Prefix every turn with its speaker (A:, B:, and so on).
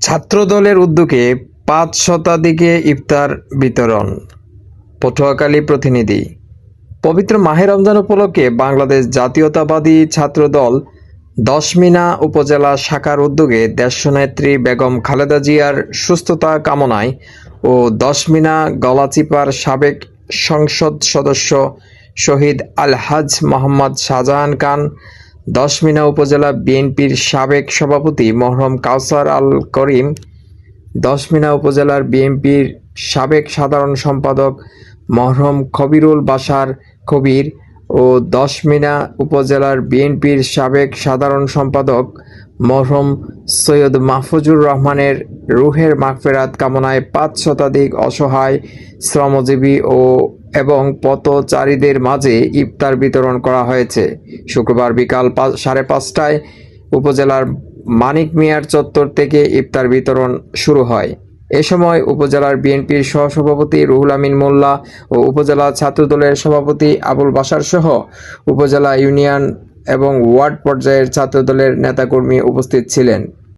A: ছাত্রদলের উদ্যোগে পাঁচ শতাধিকে ইফতার বিতরণ। পটুয়াখালী প্রতিনিধি। পবিত্র মাহে রমজান উপলক্ষে বাংলাদেশ জাতীয়তাবাদী ছাত্রদল দশমিনা উপজেলা শাখার উদ্যোগে দেশনেত্রী বেগম খালেদা জিয়ার সুস্থতা কামনায় ও দশমিনা গলাচিপার সাবেক সংসদ সদস্য শহীদ আলহাজ মোহাম্মদ শাহজাহান খান দশমিনা উপজেলা বিএনপির সাবেক সভাপতি মহরম কাউসার আল করিম, দশমিনা উপজেলার বিএনপির সাবেক সাধারণ সম্পাদক মহরম খবিরুল বাশার কবির ও দশমিনা উপজেলার বিএনপির সাবেক সাধারণ সম্পাদক মরহম সৈয়দ মাহফুজুর রহমানের রুহের মাগফেরাত কামনায় পাঁচ শতাধিক অসহায়, শ্রমজীবী ও এবং পথচারীদের মাঝে ইফতার বিতরণ করা হয়েছে। শুক্রবার বিকাল সাড়ে পাঁচটায় উপজেলার মানিক মিয়ার চত্বর থেকে ইফতার বিতরণ শুরু হয়। এ সময় উপজেলার বিএনপির সহসভাপতি রুহুল আমিন মোল্লা ও উপজেলা ছাত্রদলের সভাপতি আবুল বাসার সহ উপজেলা ইউনিয়ন এবং ওয়ার্ড পর্যায়ের ছাত্রদলের নেতাকর্মী উপস্থিত ছিলেন।